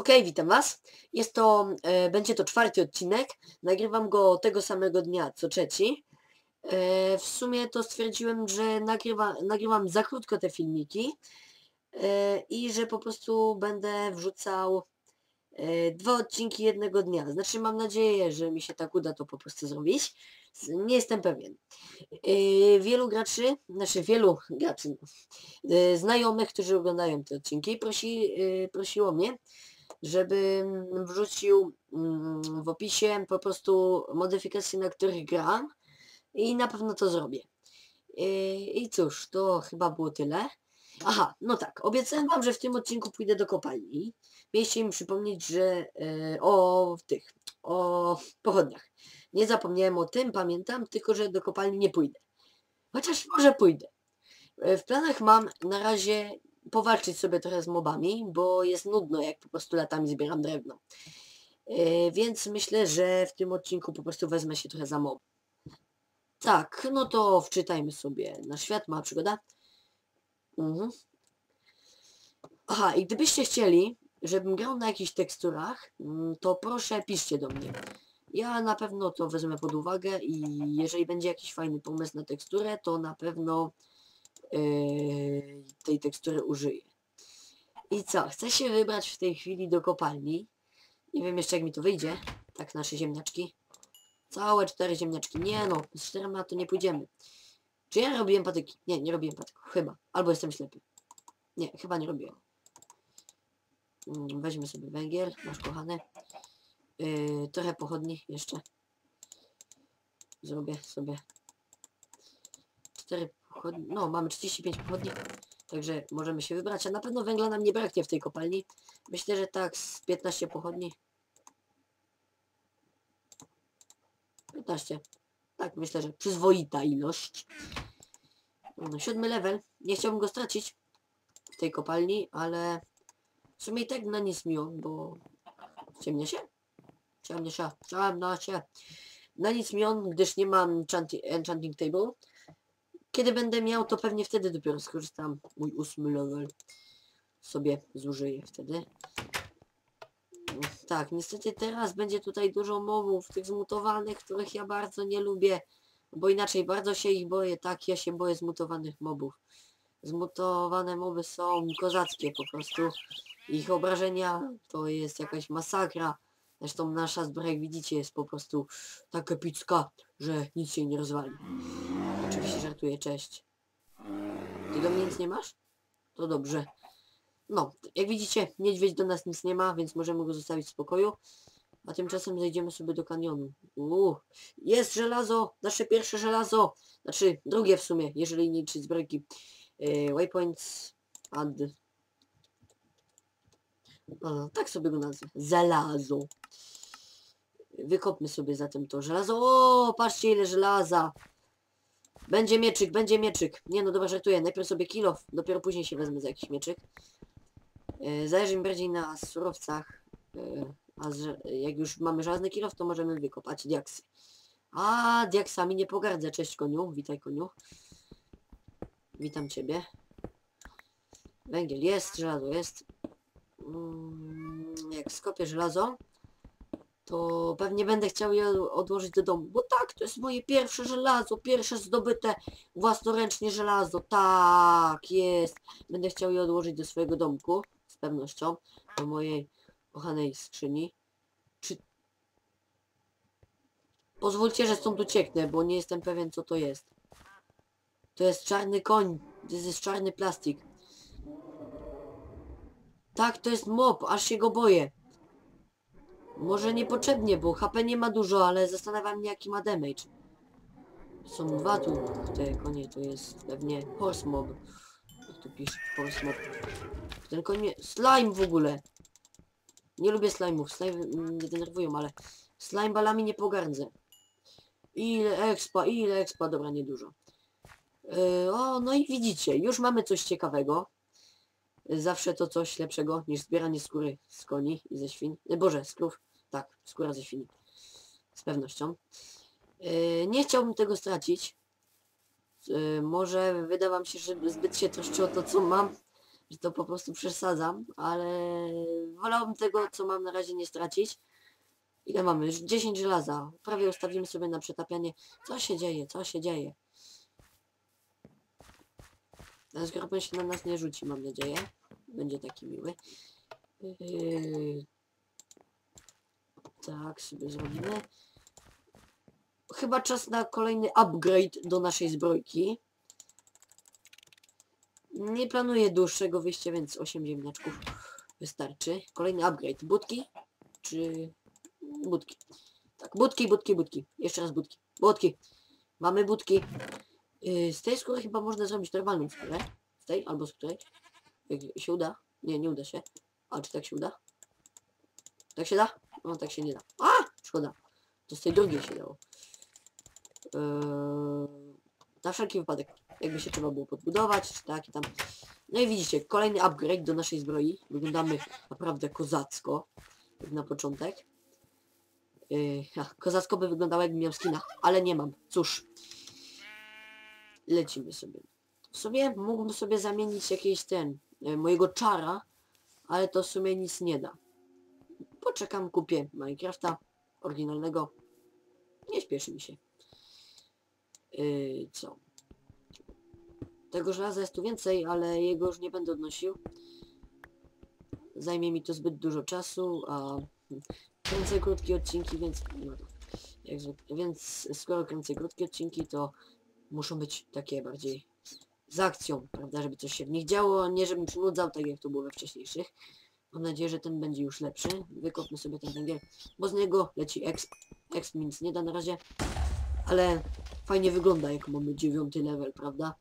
Okej, witam was. Jest to, e, będzie to czwarty odcinek. Nagrywam go tego samego dnia, co trzeci. E, w sumie to stwierdziłem, że nagrywa, nagrywam za krótko te filmiki e, i że po prostu będę wrzucał e, dwa odcinki jednego dnia. Znaczy mam nadzieję, że mi się tak uda to po prostu zrobić. Nie jestem pewien. E, wielu graczy, znaczy wielu graczy, e, znajomych, którzy oglądają te odcinki, prosi, e, prosiło mnie, żebym wrzucił mm, w opisie po prostu modyfikacje, na których gram i na pewno to zrobię. I, I cóż, to chyba było tyle. Aha, no tak, obiecałem wam, że w tym odcinku pójdę do kopalni. Mieliście mi przypomnieć, że e, o tych, o pochodniach. Nie zapomniałem o tym, pamiętam, tylko że do kopalni nie pójdę. Chociaż może pójdę. E, W planach mam na razie powalczyć sobie trochę z mobami, bo jest nudno, jak po prostu latami zbieram drewno. E, więc myślę, że w tym odcinku po prostu wezmę się trochę za mob. Tak, no to wczytajmy sobie na świat, mała przygoda. Mhm. Aha, i gdybyście chcieli, żebym grał na jakichś teksturach, mm, to proszę piszcie do mnie. Ja na pewno to wezmę pod uwagę i jeżeli będzie jakiś fajny pomysł na teksturę, to na pewno yy, tej tekstury użyję. I co? Chcę się wybrać w tej chwili do kopalni. Nie wiem jeszcze jak mi to wyjdzie. Tak, nasze ziemniaczki. Całe cztery ziemniaczki. Nie no, z czterema to nie pójdziemy. Czy ja robiłem patyki? Nie, nie robiłem patyków. Chyba. Albo jestem ślepy. Nie, chyba nie robiłem. Mm, Weźmy sobie węgiel, nasz kochany. Yy, trochę pochodni jeszcze. Zrobię sobie. Cztery No, mamy 35 pochodni. Także możemy się wybrać, a na pewno węgla nam nie braknie w tej kopalni. Myślę, że tak z 15 pochodni. 15. Tak, myślę, że przyzwoita ilość. No, siódmy level. Nie chciałbym go stracić w tej kopalni, ale w sumie i tak na nic mi on, bo ciemnie się? Ciemnie się, ciemno się. Na nic mi on, gdyż nie mam enchanti- enchanting table. Kiedy będę miał, to pewnie wtedy dopiero skorzystam. Mój ósmy level sobie zużyję wtedy. Tak, niestety teraz będzie tutaj dużo mobów, tych zmutowanych, których ja bardzo nie lubię. Bo inaczej bardzo się ich boję, tak, ja się boję zmutowanych mobów. Zmutowane moby są kozackie po prostu. Ich obrażenia to jest jakaś masakra. Zresztą nasza zbroja, jak widzicie, jest po prostu tak epicka, że nic się nie rozwali. Żartuję, cześć. Ty do mnie nic nie masz? To dobrze. No, jak widzicie, niedźwiedź do nas nic nie ma, więc możemy go zostawić w spokoju. A tymczasem zejdziemy sobie do kanionu. Uuu, jest żelazo! Nasze pierwsze żelazo! Znaczy, drugie w sumie, jeżeli nie liczyć zbrojki. Yy, waypoints, add. Tak sobie go nazwę. Żelazo. Wykopmy sobie zatem to żelazo. O, patrzcie ile żelaza! Będzie mieczyk, będzie mieczyk. Nie no, dobra, żartuję. Najpierw sobie kilo, dopiero później się wezmę za jakiś mieczyk. Yy, zależy mi bardziej na surowcach. Yy, a jak już mamy żelazny kilof, to możemy wykopać diaksy. A, diaksami nie pogardzę. Cześć koniu, witaj koniu. Witam ciebie. Węgiel jest, żelazo jest. Mm, jak skopię żelazo, to pewnie będę chciał je odłożyć do domu. Bo tak, to jest moje pierwsze żelazo, pierwsze zdobyte własnoręcznie żelazo. Tak, jest. Będę chciał je odłożyć do swojego domku, z pewnością, do mojej kochanej skrzyni. Czy... Pozwólcie, że stąd ucieknę, bo nie jestem pewien co to jest. To jest czarny koń. To jest czarny plastik. Tak, to jest mob, aż się go boję. Może niepotrzebnie, bo HP nie ma dużo, ale zastanawia mnie jaki ma damage. Są dwa tu, te konie, to jest pewnie horse mob. Jak tu horse mob. Ten koń mnie... Slime w ogóle! Nie lubię slime'ów, slime mnie denerwują, ale slime balami nie pogardzę. Ile expa, ile expa, dobra, niedużo. Yy, o, no i widzicie, już mamy coś ciekawego. Zawsze to coś lepszego niż zbieranie skóry z koni i ze świn. E, Boże, z krów. Tak, skóra ze świni. Z pewnością. Yy, nie chciałbym tego stracić. Yy, może wyda wam się, że zbyt się troszczy o to, co mam. że to po prostu przesadzam, ale wolałbym tego, co mam na razie nie stracić. Ile mamy? Już 10 żelaza. Prawie ustawimy sobie na przetapianie. Co się dzieje? Co się dzieje? Ten skorpion się na nas nie rzuci, mam nadzieję. Będzie taki miły. Yy... Tak sobie zrobimy. Chyba czas na kolejny upgrade do naszej zbrojki. Nie planuję dłuższego wyjścia, więc 8 ziemniaczków wystarczy. Kolejny upgrade. Budki? Czy... Budki. Tak, budki, budki, budki. Jeszcze raz budki. Budki. Mamy budki. Yy, z tej skóry chyba można zrobić normalną skórę. Z tej albo z której? Jak się uda? Nie, nie uda się. A czy tak się uda? Tak się da? No tak się nie da. A! Szkoda. To z tej drugiej się dało. Eee, na wszelki wypadek. Jakby się trzeba było podbudować, czy tak i tam. No i widzicie, kolejny upgrade do naszej zbroi. Wyglądamy naprawdę kozacko. Na początek. Yy, kozacko by wyglądało jakbym miał skina, ale nie mam. Cóż. Lecimy sobie. W sumie mógłbym sobie zamienić jakiś ten, e, mojego czara, ale to w sumie nic nie da. Poczekam, kupię Minecrafta oryginalnego. Nie śpieszy mi się. Yy, co? Tego żelaza jest tu więcej, ale jego już nie będę odnosił. Zajmie mi to zbyt dużo czasu, a kręcę krótkie odcinki, więc no to, jak zwykle. Więc skoro kręcę krótkie odcinki, to muszą być takie bardziej z akcją, prawda, żeby coś się w nich działo, nie żebym przynudzał, tak jak to było we wcześniejszych. Mam nadzieję, że ten będzie już lepszy. Wykopmy sobie ten węgiel, bo z niego leci exp. Exp mi nic nie da na razie, ale fajnie wygląda, jak mamy dziewiąty level, prawda?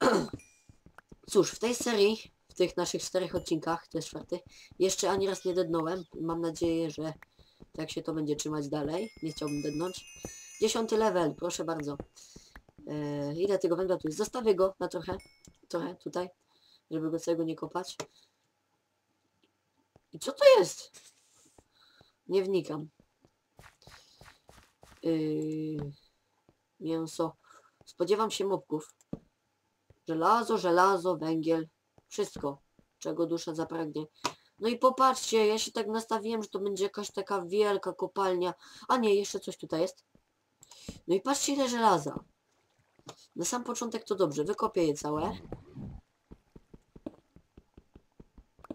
Cóż, w tej serii, w tych naszych czterech odcinkach, to jest czwarty, jeszcze ani raz nie dednąłem. Mam nadzieję, że tak się to będzie trzymać dalej. Nie chciałbym dednąć. Dziesiąty level, proszę bardzo. Eee, ile tego węgla tu jest? Zostawię go na trochę, trochę tutaj, żeby go całego nie kopać. I co to jest? Nie wnikam. Yy, mięso. Spodziewam się mopków. Żelazo, żelazo, węgiel. Wszystko, czego dusza zapragnie. No i popatrzcie, ja się tak nastawiłem, że to będzie jakaś taka wielka kopalnia. A nie, jeszcze coś tutaj jest. No i patrzcie ile żelaza. Na sam początek to dobrze, wykopię je całe.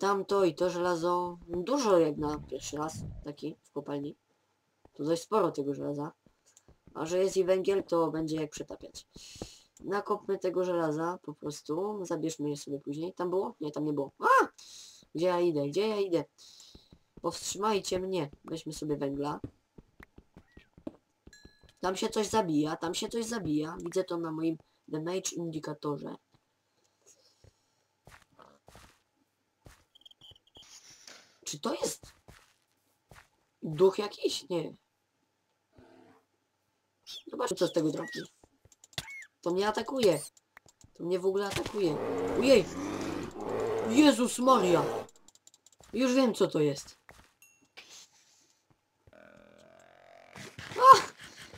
Tamto i to żelazo. Dużo jak na pierwszy raz taki w kopalni. Tu dość sporo tego żelaza. A że jest i węgiel, to będzie jak przetapiać. Nakopmy tego żelaza po prostu. Zabierzmy je sobie później. Tam było? Nie, tam nie było. A! Gdzie ja idę? Gdzie ja idę? Powstrzymajcie mnie. Weźmy sobie węgla. Tam się coś zabija, tam się coś zabija. Widzę to na moim damage indikatorze. Czy to jest duch jakiś? Nie. Zobaczmy co z tego drogi. To mnie atakuje. To mnie w ogóle atakuje. Ojej! Jezus Maria! Już wiem co to jest. Ach!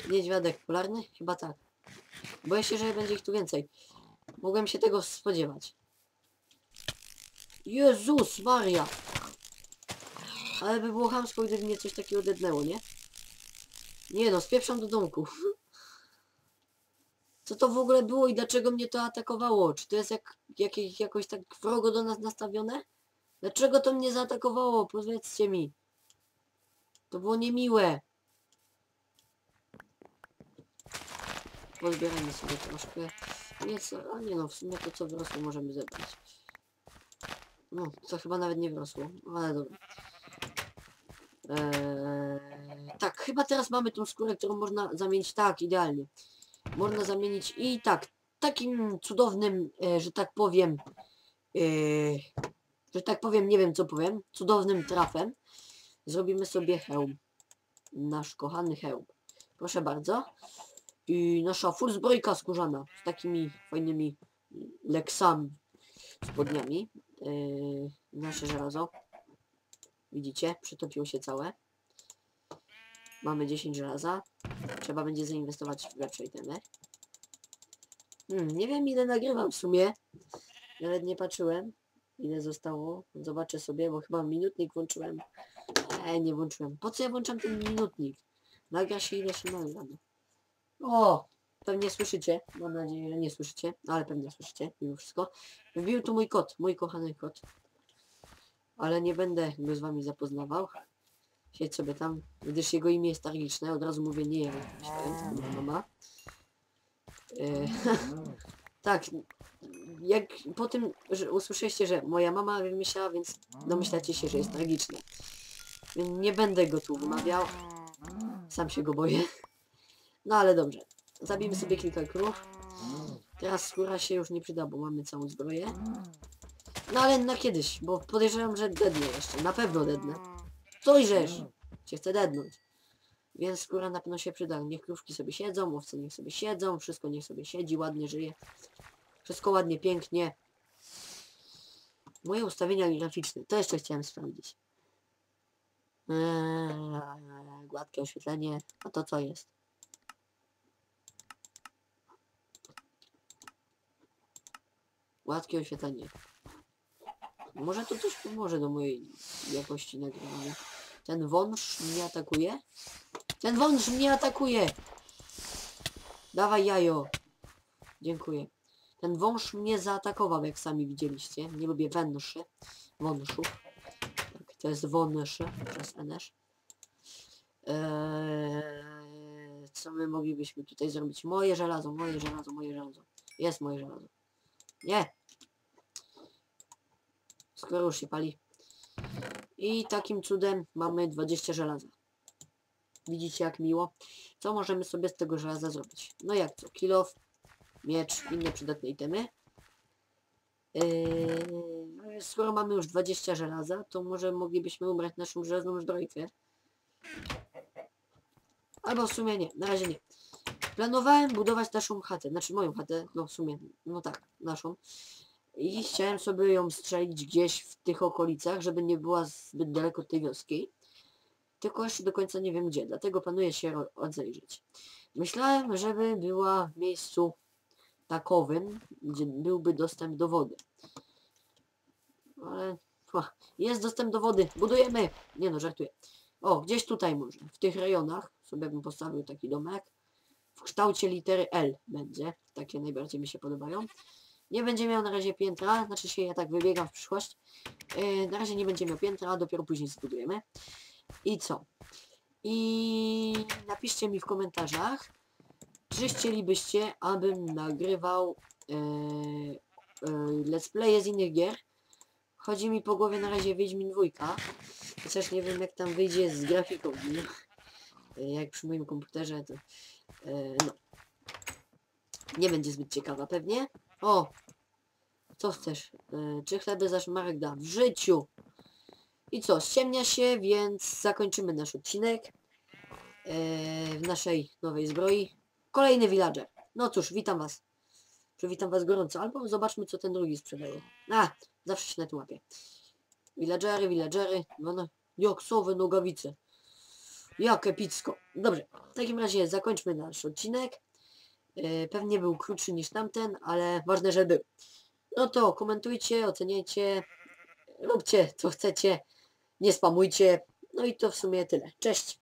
Niedźwiadek polarny? Chyba tak. Boję się, że będzie ich tu więcej. Mogłem się tego spodziewać. Jezus Maria! Ale by było chamsko, gdyby mnie coś takiego dednęło, nie? Nie no, spieprzam do domku. Co to w ogóle było i dlaczego mnie to atakowało? Czy to jest jak, jakieś, jakoś tak wrogo do nas nastawione? Dlaczego to mnie zaatakowało? Powiedzcie mi. To było niemiłe. Pozbieramy sobie troszkę. Nie co, a nie no, w sumie to co wyrosło możemy zebrać. No, co chyba nawet nie wyrosło, ale dobra. Eee, tak, chyba teraz mamy tą skórę, którą można zamienić tak, idealnie. Można zamienić i tak, takim cudownym, e, że tak powiem, e, że tak powiem, nie wiem co powiem, cudownym trafem. Zrobimy sobie hełm. Nasz kochany hełm. Proszę bardzo. I nasza full zbrojka skórzana z takimi fajnymi leksami, spodniami. Yy, nasze żelazo. Widzicie? Przetopiło się całe. Mamy 10 żelaza. Trzeba będzie zainwestować w lepsze itemy. Hmm, nie wiem ile nagrywam w sumie. Nawet nie patrzyłem, ile zostało. Zobaczę sobie, bo chyba minutnik włączyłem. E, nie włączyłem. Po co ja włączam ten minutnik? Nagra się ile się nagra. no. O! Pewnie słyszycie. Mam nadzieję, że nie słyszycie, ale pewnie słyszycie mimo wszystko. Wbił tu mój kot, mój kochany kot. Ale nie będę go z wami zapoznawał. Siedź sobie tam, gdyż jego imię jest tragiczne. Od razu mówię nie myślałem, moja mama. E, tak, jak po tym, że usłyszeliście, że moja mama wymyślała, więc domyślacie się, że jest tragiczne. Więc Nie będę go tu wymawiał. Sam się go boję. No ale dobrze. Zabijmy sobie kilka krów. Teraz skóra się już nie przyda, bo mamy całą zbroję. No ale na kiedyś, bo podejrzewam, że dednę jeszcze. Na pewno dednę. Coś żeż! Cię chcę dednąć. Więc skóra na pewno się przyda. Niech krówki sobie siedzą, owce niech sobie siedzą, wszystko niech sobie siedzi, ładnie żyje. Wszystko ładnie, pięknie. Moje ustawienia graficzne, to jeszcze chciałem sprawdzić. Eee, gładkie oświetlenie, a to co jest? Gładkie oświetlenie. Może to coś pomoże do mojej jakości nagrywania. Ten wąż mnie atakuje? Ten wąż mnie atakuje! Dawaj jajo. Dziękuję. Ten wąż mnie zaatakował, jak sami widzieliście. Nie lubię węży. Wążów. Tak, to jest wąż przez NS. Eee, co my moglibyśmy tutaj zrobić? Moje żelazo, moje żelazo, moje żelazo. Jest moje żelazo. Nie! Skoro już się pali. I takim cudem mamy 20 żelaza. Widzicie jak miło? Co możemy sobie z tego żelaza zrobić? No jak co? Kilof, miecz, inne przydatne itemy. Yy, skoro mamy już 20 żelaza, to może moglibyśmy ubrać naszą żelazną zbrojkę. Albo w sumie nie, na razie nie. Planowałem budować naszą chatę, znaczy moją chatę, no w sumie, no tak, naszą. I chciałem sobie ją strzelić gdzieś w tych okolicach, żeby nie była zbyt daleko tej wioski. Tylko jeszcze do końca nie wiem gdzie, dlatego planuję się rozejrzeć. Myślałem, żeby była w miejscu takowym, gdzie byłby dostęp do wody. Ale jest dostęp do wody, budujemy! Nie no, żartuję. O, gdzieś tutaj może, w tych rejonach sobie bym postawił taki domek. W kształcie litery L będzie, takie najbardziej mi się podobają. Nie będzie miał na razie piętra, znaczy się ja tak wybiegam w przyszłość. Yy, na razie nie będzie miał piętra, dopiero później zbudujemy. I co? I napiszcie mi w komentarzach, czy chcielibyście, abym nagrywał e, e, let's playe z innych gier. Chodzi mi po głowie na razie Wiedźmin dwójka. Chociaż nie wiem jak tam wyjdzie z grafiką. E, Jak przy moim komputerze to... E, no. Nie będzie zbyt ciekawa pewnie. O! Co chcesz? E, czy chleby za szmarek da? W życiu! I co, ściemnia się, więc zakończymy nasz odcinek e, w naszej nowej zbroi. Kolejny villager. No cóż, witam was. Przywitam was gorąco, albo zobaczmy co ten drugi sprzedaje. A, zawsze się na tym łapie. Villagery, villagery, no no, joksowe nogawice. Jak epicko. Dobrze, w takim razie zakończmy nasz odcinek. E, pewnie był krótszy niż tamten, ale ważne, że był. No to komentujcie, oceniajcie, róbcie co chcecie, nie spamujcie. No i to w sumie tyle. Cześć!